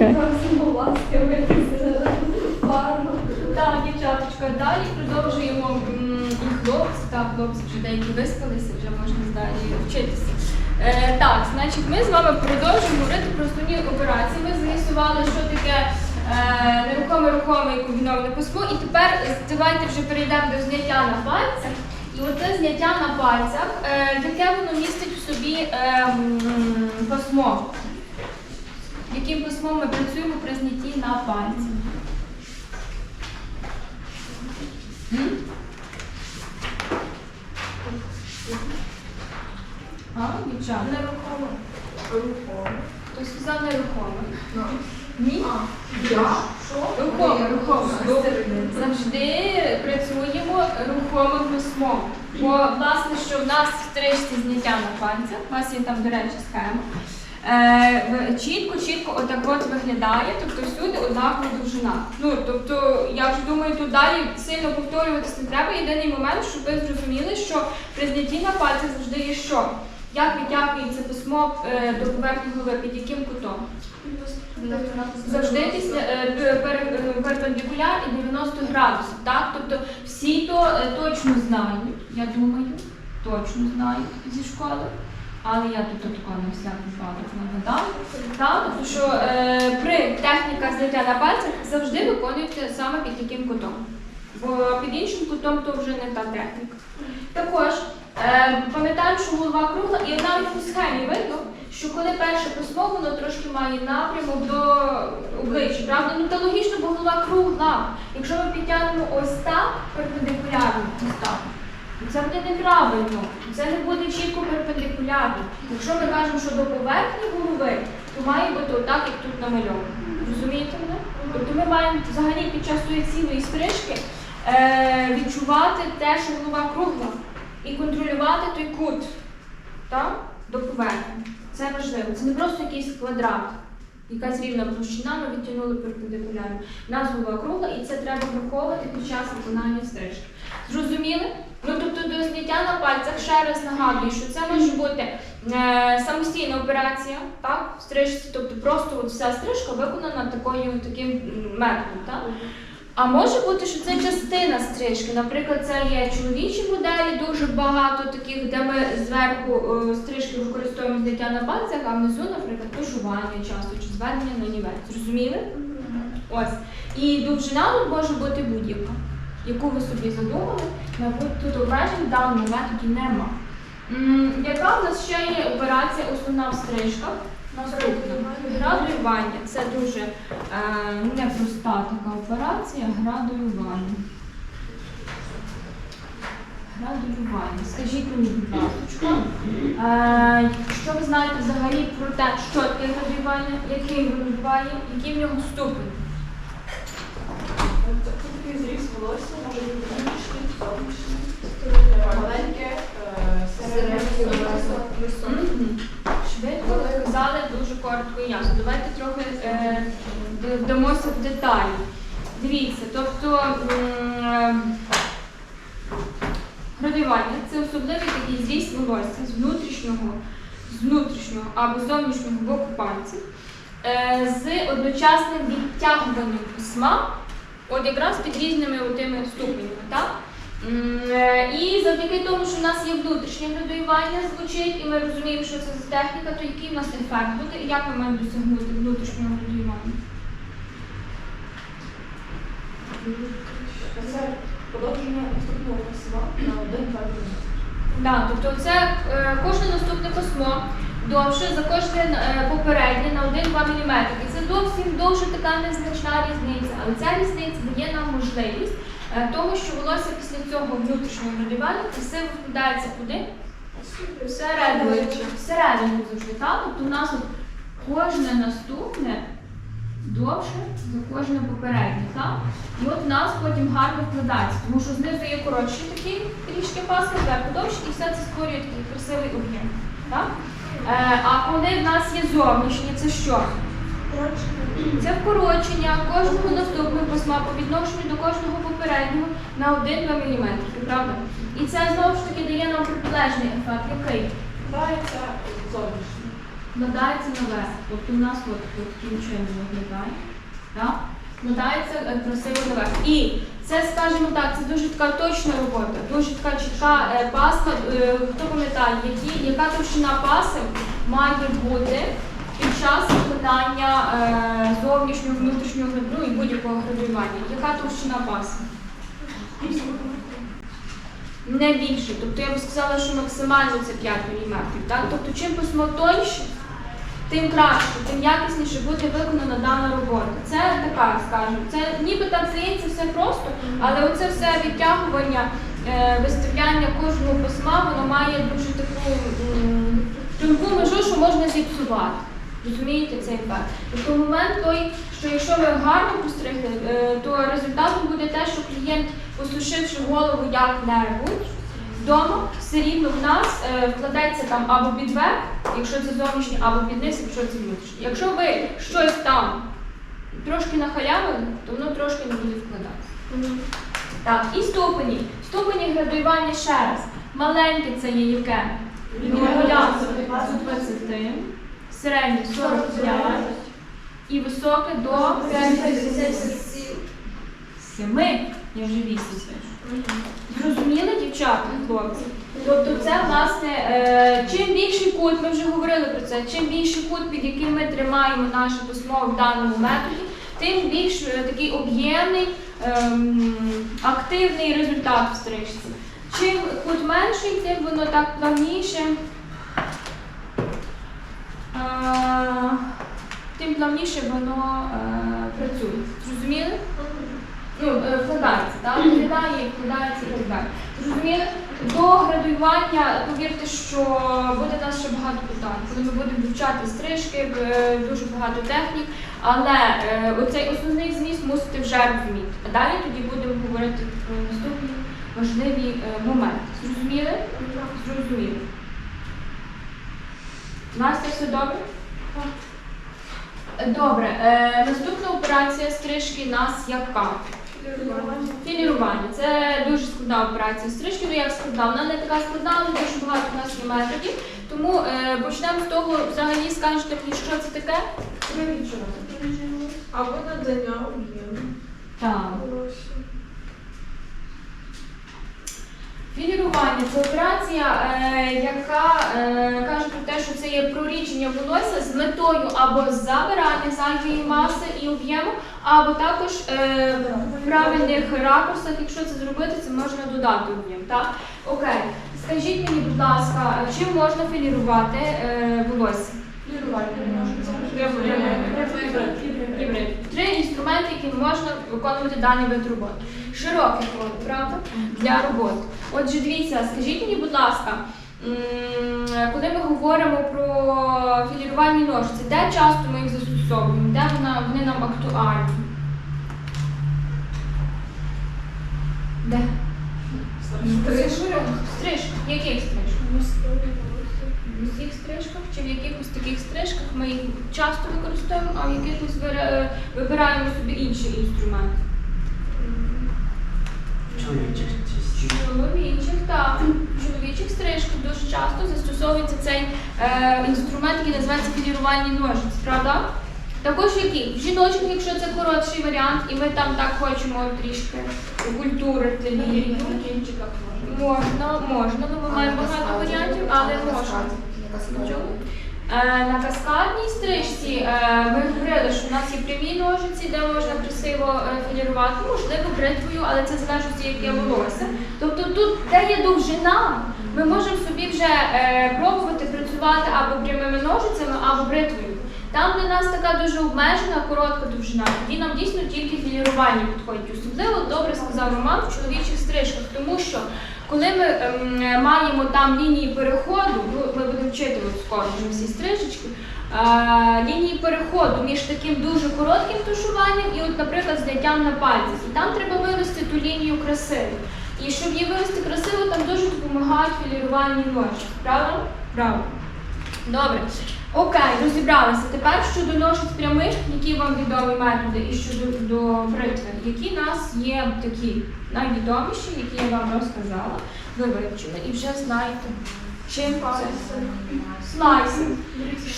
Окей. Так, дівчаточка, далі продовжуємо і хлопці, так, хлопці вже деякі виспалися, вже можна далі вчитися. Е, так, значить, ми з вами продовжуємо говорити про основні операції. Ми з'ясували, що таке е, нерухоме рухоме і комбіноване письмо. І тепер давайте вже перейдемо до зняття на пальцях. І оце зняття на пальцях, е, яке воно містить в собі е, м, письмо. Яким письмом ми працюємо при знятті на пальці? А, дівчата? Нерухомо. Рухомо. Хто сказав нерухоме? Ну. Ні? Я? Що? Рухоме, рухоме. Завжди працюємо рухомим письмом. Бо, власне, що в нас в стрижці зняття на пальцях, у вас є там, до речі, схема. Е, в- чітко, чітко отак от виглядає, тобто всюди однакова довжина. Ну, тобто, я вже думаю, тут далі сильно повторюватись не треба. Єдиний момент, щоб ви зрозуміли, що при знятті на пальцях завжди є що? Як витягується письмо е, до поверхні голови, під яким кутом? Завжди е, е, перпендикуляр і 90 градусів. Так? Тобто всі то е, точно знають, я думаю, точно знають зі школи. Але я тут такого на всяк випадок нагадала. Так? Тобто, що е, при техніках зняття на пальцях завжди виконується саме під таким кутом. Бо під іншим кутом то вже не та техніка. Також е, пам'ятаємо, що голова кругла, і навіть по схемі видно, що коли перше письмо, воно трошки має напрямок до обличчя, правда? Ну та логічно, бо голова кругла. Якщо ми підтягнемо ось так, перпендикулярно, ось так, це буде неправильно, це не буде чітко перпендикулярно. Якщо ми кажемо, що до поверхні голови, то має бути отак, як тут намальовано. Розумієте мене? Тобто ми маємо взагалі під час тої цілої стрижки е, відчувати те, що голова кругла, і контролювати той кут так? до поверхні. Це важливо. Це не просто якийсь квадрат, якась рівна площина, ми відтягнули перпендикулярно. У нас голова кругла, і це треба враховувати під час виконання стрижки. Зрозуміли? Ну тобто до зняття на пальцях ще раз нагадую, що це може бути е, самостійна операція, так? В стрижці, тобто просто от вся стрижка виконана такою таким методом. Так? А може бути, що це частина стрижки. Наприклад, це є чоловічі моделі, дуже багато таких, де ми зверху е, стрижки використовуємо зняття на пальцях, а внизу, наприклад, тушування часто чи зведення на нівець. Зрозуміли? Ось. І довжина тут може бути будь-яка, яку ви собі задумали. Тут обмежень в даному методі нема. Яка в нас ще є операція основна в стрижках? Наступна. Градуювання. Це дуже е, непроста така операція. Градуювання. Градуювання. Скажіть мені, будь ласка, е, що ви знаєте взагалі про те, що таке градуювання, яким воно буває, який в нього ступень? Такий зріз волосся, може бути внутрішній, зовнішній. Маленьке, е, середнє, високе. Швидко ви казали дуже коротко і ясно. Давайте трохи е, вдамося в деталі. Дивіться, тобто е, це особливий такий зріст волосся з внутрішнього, з внутрішнього або зовнішнього боку пальців з одночасним відтягуванням письма, от якраз під різними отими ступенями. Так? Е, І завдяки тому, що в нас є внутрішнє градуювання звучить, і ми розуміємо, що це за техніка, то який в нас ефект буде, і як ми маємо досягнути внутрішнього градуювання? Це подовження наступного письма на один-два. Да, тобто це е, кожне наступне письмо довше за кожне е, попереднє на 1-2 мм. І це зовсім дуже така незначна різниця. Але ця різниця дає нам можливість е, того, що волосся після цього внутрішнього градювання красиво вкладається куди? Всередину. Всередину завжди. Тобто у нас от кожне наступне довше за кожне попереднє. Так? І от в нас потім гарно вкладається, тому що знизу є коротші такі трішки паски, зверху довші, і все це створює такий красивий об'єм. Так? Е, а коли в нас є зовнішні, це що? Це вкорочення кожного наступного письма по відношенню до кожного попереднього на 1-2 мм, правда? І це знову ж таки дає нам протилежний ефект. Який? Вкладається зовнішній. складається наверх. Тобто у нас от, от таким чином виглядає. Е, красиво наверх. І це, скажімо так, це дуже така точна робота, дуже така чітка е, паска. Е, хто пам'ятає, які, яка товщина паси має бути під час виконання е, зовнішнього, внутрішнього ну, і будь-якого градуювання? Яка товщина паси? Не більше. Тобто я би сказала, що максимально це 5 мм. Так? Тобто чим письмо тоньше, тим краще, тим якісніше буде виконана дана робота. Це така, скажімо, це ніби так здається все просто, але оце все відтягування, е, виставляння кожного письма, воно має дуже таку тонку межу, що можна зіпсувати. Розумієте цей ефект? Тобто момент той, що якщо ви гарно постригли, е, то результатом буде те, що клієнт, посушивши голову як-небудь, вдома все рівно в нас е, вкладеться там або під верх, якщо це зовнішнє, або під низ, якщо це внутрішнє. Якщо ви щось там трошки нахалявили, то воно трошки не буде вкладатися. Так, і ступені. Ступені градуювання ще раз. Маленьке це є яке? 0 до 20, середнє 45 і високе до 7. Я вже 8 пишу. Зрозуміли, дівчата, хлопці? Тобто це, власне, е, чим більший кут, ми вже говорили про це, чим більший кут, під яким ми тримаємо наше письмо в даному методі, тим більш е, такий об'ємний, ем, активний результат в стрижці. Чим кут менший, тим воно так плавніше. е, Тим плавніше воно працює. Зрозуміли? Ну, е, вкладається, так? Виглядає, вкладається і так далі. Зрозуміли? До градуювання, повірте, що буде нас ще багато питань, коли ми будемо вивчати стрижки, е, дуже багато технік, але е, оцей основний зміст мусите вже розуміти. А далі тоді будемо говорити про наступні важливі е, моменти. Зрозуміли? Зрозуміли. Настя, все добре? Добре. Е, наступна операція стрижки нас яка? Філірування. Це дуже складна операція стрижки. Ну як складна? Вона не така складна, але дуже багато в нас є методів. Тому е, почнемо з того, взагалі скажете мені, що це таке? Або надання об'єму. Так. Філірування це операція, е, яка е, каже про те, що це є прорідження волосся з метою або забирання зайвої маси і об'єму, або також е, в правильних ракурсах, якщо це зробити, це можна додати об'єм. Так? Окей. Скажіть мені, будь ласка, чим можна філірувати е, волосся? Гібрид. Три інструменти, якими можна виконувати даний вид роботи. Широкий коло, правда? Для роботи. Отже, дивіться, скажіть мені, будь ласка, коли ми говоримо про філірувальні ножиці, де часто ми їх застосовуємо, де вони нам актуальні? Де? Стрижка. Стрижка. В яких стрижках? В усіх стрижках чи в якихось таких стрижках ми їх часто використовуємо, а в якихось вибираємо собі інший інструмент. Чоловічих частіше. Чоловічих, так. В чоловічих стрижках дуже часто застосовується цей е, інструмент, який називається філірувальні ножиці, правда? Також які? В жіночих, якщо це коротший варіант, і ми там так хочемо трішки культурити лінію. Можна, можна, ну ми маємо багато варіантів, але можна. Чому? Е, На каскадній стрижці е, ми говорили, що в нас є прямі ножиці, де можна красиво е, філірувати, можливо, бритвою, але це залежить, яке волосся. Тобто тут, де є довжина, ми можемо собі вже пробувати працювати або прямими ножицями, або бритвою. Там для нас така дуже обмежена, коротка довжина. Тоді нам дійсно тільки філірування підходить. Особливо добре сказав Роман в чоловічих стрижках, тому що коли ми ем, маємо там лінії переходу, ну, ми будемо вчити скоро всі стрижечки, е, лінії переходу між таким дуже коротким тушуванням і, от, наприклад, зняттям на пальцях. І там треба вивести ту лінію красиво. І щоб її вивести красиво, там дуже допомагають філірувальні ножі. Правда? Правда. Добре. Окей, розібралися. Тепер щодо ножиць прямих, які вам відомі методи, і щодо до бритви, які нас є такі найвідоміші, які я вам розказала, ви вивчили і вже знаєте, Чим це? Слайсинг.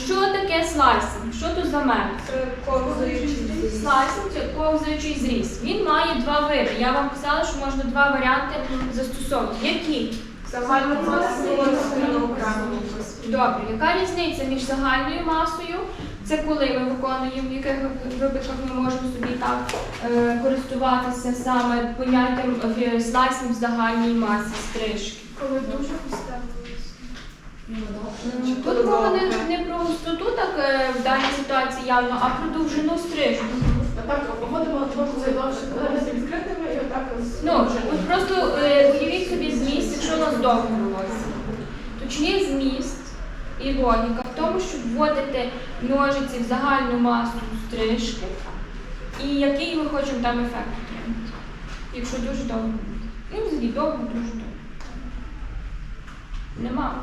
Що таке слайсинг? Що то за метод? Слайсинг це ковзаючий зріз. Він має два види. Я вам казала, що можна два варіанти застосовувати. Які? Загальна Добре, яка різниця між загальною масою? Це коли ми виконуємо, в яких випадках ми можемо собі так е, користуватися саме поняттям е, слайсинг в загальній масі стрижки. Коли дуже густе Тут мова не, не про густоту, так е, в даній ситуації явно, а про довжину стрижку. Так, обводимо зайдовше колеса відкритими і отак з... Ну, от просто е, уявіть собі у волосся. Точніше зміст і логіка в тому, щоб вводити ножиці в загальну масу стрижки, і який ми хочемо там ефект отримати. Якщо дуже довго. Ну, взагалі довго, дуже довго. Нема.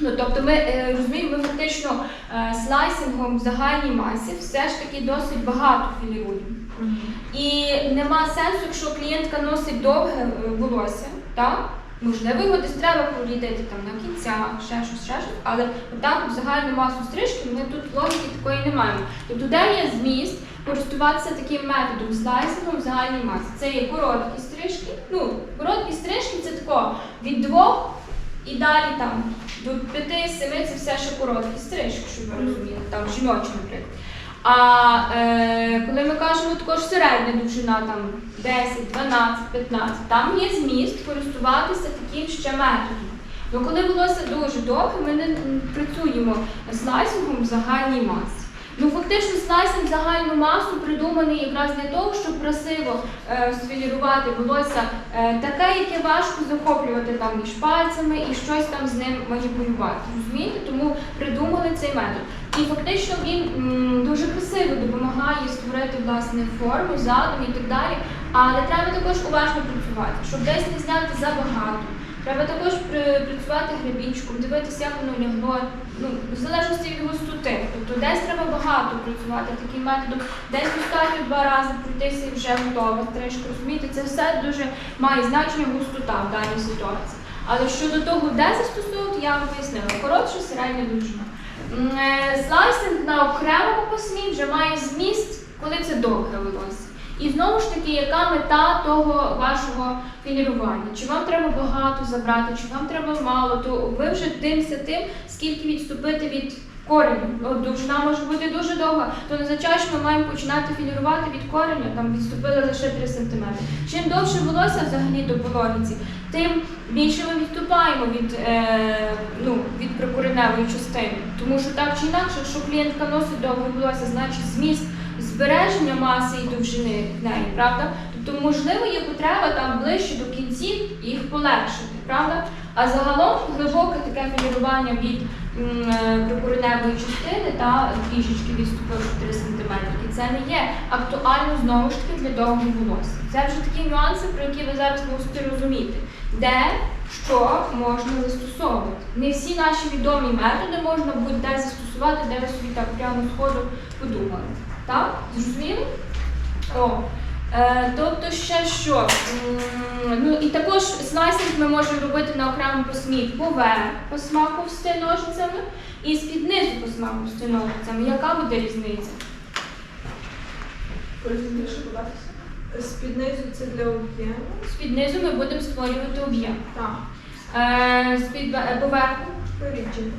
Ну, тобто ми е, розуміємо, ми фактично е, слайсингом в загальній масі все ж таки досить багато філіруємо. І нема сенсу, якщо клієнтка носить довге е, волосся, так? Можливо, його десь треба прорідити там на кінцях, ще щось, ще щось, але отак в загальну масу стрижки ми тут логіки такої не маємо. Тобто, де є зміст користуватися таким методом слайсингом в загальній масі. Це є короткі стрижки. Ну, короткі стрижки це тако від двох і далі там до 5-7 це все ще короткі стрижки, щоб ви розуміли, там жіночі, наприклад. А е, коли ми кажемо також середня довжина, там 10, 12, 15, там є зміст користуватися таким ще методом. Ну коли волосся дуже довге, ми не працюємо слайсингом в загальній масі. Ну фактично слайсинг загальну масу придуманий якраз для того, щоб красиво е, сфілірувати волосся е, таке, яке важко захоплювати там між пальцями і щось там з ним маніпулювати. Розумієте? Тому придумали цей метод. І фактично він дуже красиво допомагає створити власне форму, задум і так далі. Але треба також уважно працювати, щоб десь не зняти забагато. Треба також працювати гребінчиком, дивитися, як воно лягло, ну, в залежності від густоти. Тобто десь треба багато працювати таким методом, десь достатньо два рази пройтися і вже готова стрижка. Розумієте, це все дуже має значення густота в даній ситуації. Але щодо того, де застосовувати, я вам пояснила. Коротша, середня довжина. М, е, Слайсинг на окремому пасмі вже має зміст, коли це довге волосся. І знову ж таки, яка мета того вашого філірування? Чи вам треба багато забрати, чи вам треба мало, то ви вже дивимося тим, скільки відступити від кореню. От довжина може бути дуже довга, то не означає, що ми маємо починати філірувати від кореня, там відступили лише 3 см. Чим довше волосся взагалі до пологіці, тим більше ми відступаємо від, е, ну, від прикореневої частини. Тому що так чи інакше, якщо клієнтка носить довге волосся, значить зміст збереження маси і довжини неї, правда? Тобто, можливо, є потреба там ближче до кінців їх полегшити, правда? А загалом глибоке таке філірування від прикореневої частини та трішечки відступивши 3 см. І це не є актуально знову ж таки для довгого волосся. Це вже такі нюанси, про які ви зараз мусите розуміти, де що можна застосовувати. Не всі наші відомі методи можна буде застосувати, де ви собі так прямо з ходу подумали. Так? Зрозуміли? О. Е, тобто ще що? Ну і також слайсинг ми можемо робити на окремому пасмі поверх пасма повсти ножицями і з-під низу пасма повсти ножицями. Яка буде різниця? З-під це для об'єму. З-під ми будемо створювати об'єм. Так. Е, з-під е, поверху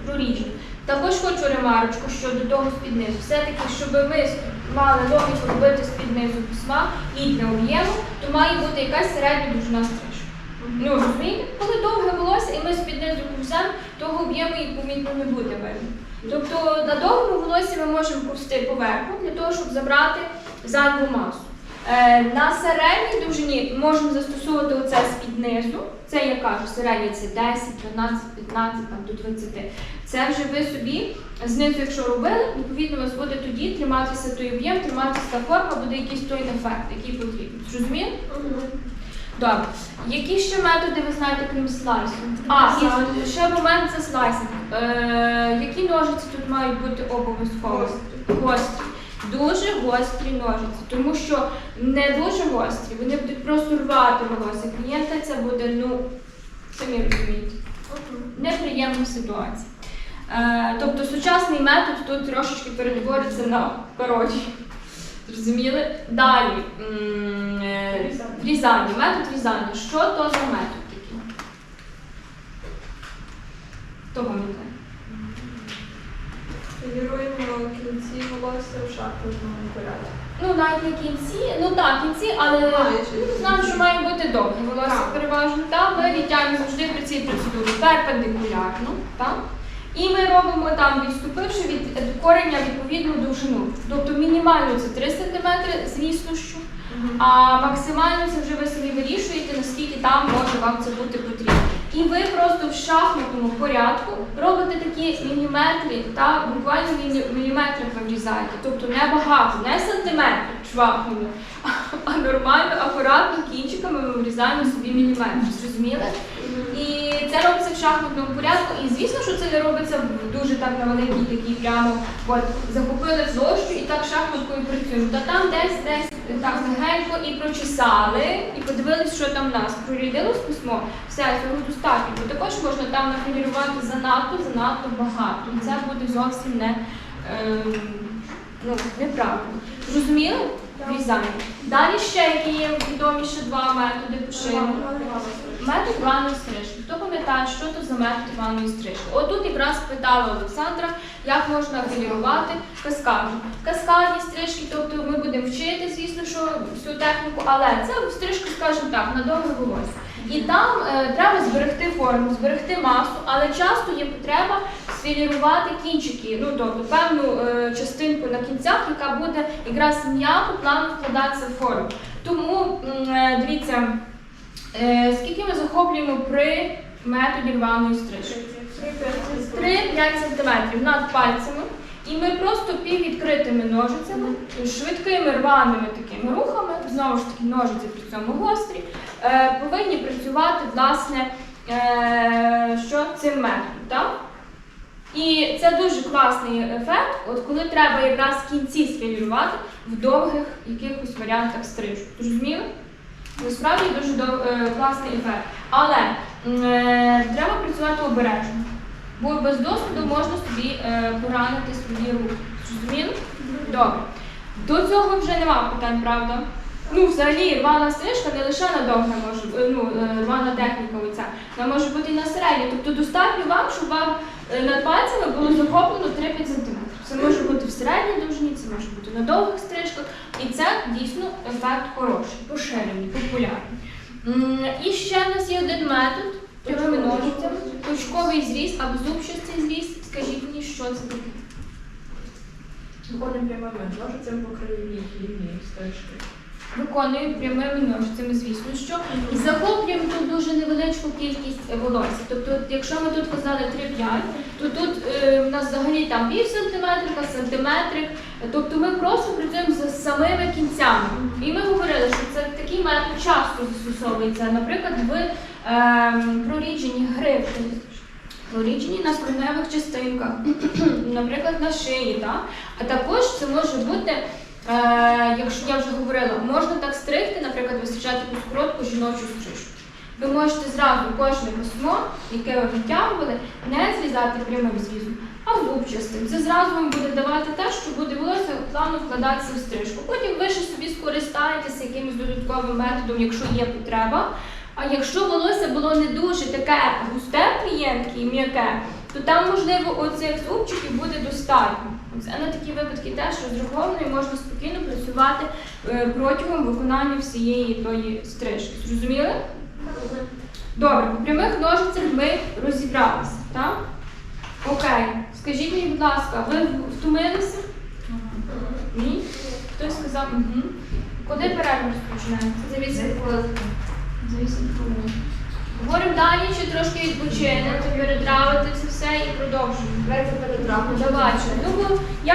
прорідження. Також хочу ремарочку щодо того з-під. Все-таки, щоб ми мали логіку робити з-під низу письма і для об'єму, то має бути якась середня довжина стрижки. Ну, розумієте? Коли довге волосся і ми з-під низу того об'єму і помітно не буде видно. Тобто на довгому волосі ми можемо повсти поверху для того, щоб забрати зайву масу. Е, на середній довжині можемо застосовувати оце з-під низу. Це я кажу, середня це 10, 12, 15 там, до 20. Це вже ви собі знизу, якщо робили, відповідно, у вас буде тоді триматися той об'єм, триматися та форма, буде якийсь той ефект, який потрібен. Зрозуміли? Добре. Які ще методи ви знаєте, крім слайсингу? А, і ще момент це слайсинг. Е, які ножиці тут мають бути обов'язково? Гострі. Дуже гострі ножиці, тому що не дуже гострі, вони будуть просто рвати волосся. Клієнта це буде, ну, самі розумієте. неприємна ситуація. Е, тобто сучасний метод тут трошечки перетвориться на пародію. Зрозуміли? Далі. е, Різання. Метод різання. Що то за метод такий? Хто пам'ятає? Фігуруємо кінці волосся в шахматному порядку. Ну, навіть не кінці, ну так, кінці, але Майже. знам, що має бути довге волосся переважно. Та ми відтягуємо завжди при цій процедурі перпендикулярно. Так? І ми робимо там, відступивши від кореня відповідну довжину. Тобто мінімально це 3 см, звісно що. А максимально це вже ви собі вирішуєте, наскільки там може вам це бути потрібно. І ви просто в шахматному порядку робите такі міліметри, та буквально мілі- міліметри вирізаєте. Тобто не багато, не сантиметр швахами, а нормально, акуратно кінчиками ми вирізаємо собі міліметр. Зрозуміли? І це робиться в шахматному порядку. І звісно, що це не робиться дуже так на великій такій прямо. От захопили площу і так шахматкою працюємо. Та там десь десь так легенько і прочесали, і подивились, що там в нас. Прорядилось письмо, все, цього достатньо. Бо також можна там нафілірувати занадто, занадто багато. Це буде зовсім не, ем, ну, неправильно. Зрозуміли? Врізання. Далі ще які є відомі ще два методи поширення. Метод ванної стрижки. Хто пам'ятає, що це за метод ванної стрижки? Отут якраз питала Олександра, як можна афілірувати каскади. Каскадні стрижки, тобто ми будемо вчити, звісно, що всю техніку, але це стрижка, скажімо так, на довге волосся. І там е, треба зберегти форму, зберегти масу, але часто є потреба сфілірувати кінчики, ну тобто певну е, частинку на кінцях, яка буде якраз м'яко плавно вкладатися в форму. Тому е, дивіться. Е, скільки ми захоплюємо при методі рваної стрижки? 3-5 см над пальцями. І ми просто піввідкритими ножицями, швидкими рваними такими рухами, знову ж таки ножиці при цьому гострі, е, повинні працювати власне е, що цим методом. Так? І це дуже класний ефект, от коли треба якраз кінці сфілірувати в довгих якихось варіантах стрижу. Зрозуміли? Насправді дуже дов- е, класний ефект. Але е, треба працювати обережно, бо без досвіду можна собі е, поранити свої руки. Зрозуміло? Добре. До цього вже нема питань, правда? Ну, взагалі, рвана стрижка не лише на довге може е, ну, е, рвана техніка оця, вона може бути і на середню. Тобто достатньо вам, щоб вам над пальцями було захоплено 3-5 см. Це може бути в середній довжині, це може бути на довгих стрижках. І це дійсно ефект хороший, поширений, популярний. І ще в нас є один метод прямими ножицями, точковий зріз або зубчастий зріз. Скажіть мені, що це таке? Виходимо прямими ножицями по країні лінії стрижки. Виконуємо прямими ножицями, звісно, що і захоплюємо тут дуже невеличку кількість волосся. Тобто, якщо ми тут казали 3-5, то тут е, в нас взагалі там пів сантиметрика, сантиметрик. Тобто ми просто працюємо з самими кінцями. І ми говорили, що це такий метод часто застосовується, наприклад, в е, прорідженні грифи. Проріджені на скроневих частинках, наприклад, на шиї, так? а також це може бути Е, якщо я вже говорила, можна так стригти, наприклад, височати якусь коротку жіночу стрижку. Ви можете зразу кожне письмо, яке ви витягували, не зрізати прямим зрізом, а зубчастим. Це зразу вам буде давати те, що буде волосся плавно вкладатися в стрижку. Потім ви ще собі скористаєтеся якимось додатковим методом, якщо є потреба. А якщо волосся було не дуже таке густе клієнтки і м'яке, то там, можливо, оцих зубчиків буде достатньо. А на такі випадки теж і можна спокійно працювати е, протягом виконання всієї тої стрижки. Зрозуміли? Добре, по прямих ножицях ми розібралися, так? Окей. Скажіть мені, будь ласка, ви втомилися? Ні? Хтось сказав, угу. Коли перерва розпочинається? За 8 хвилин. За 8 хвилин. Говоримо далі, чи трошки відпочинемо, перетравити це все і продовжуємо. Давайте перетравимо. Давайте.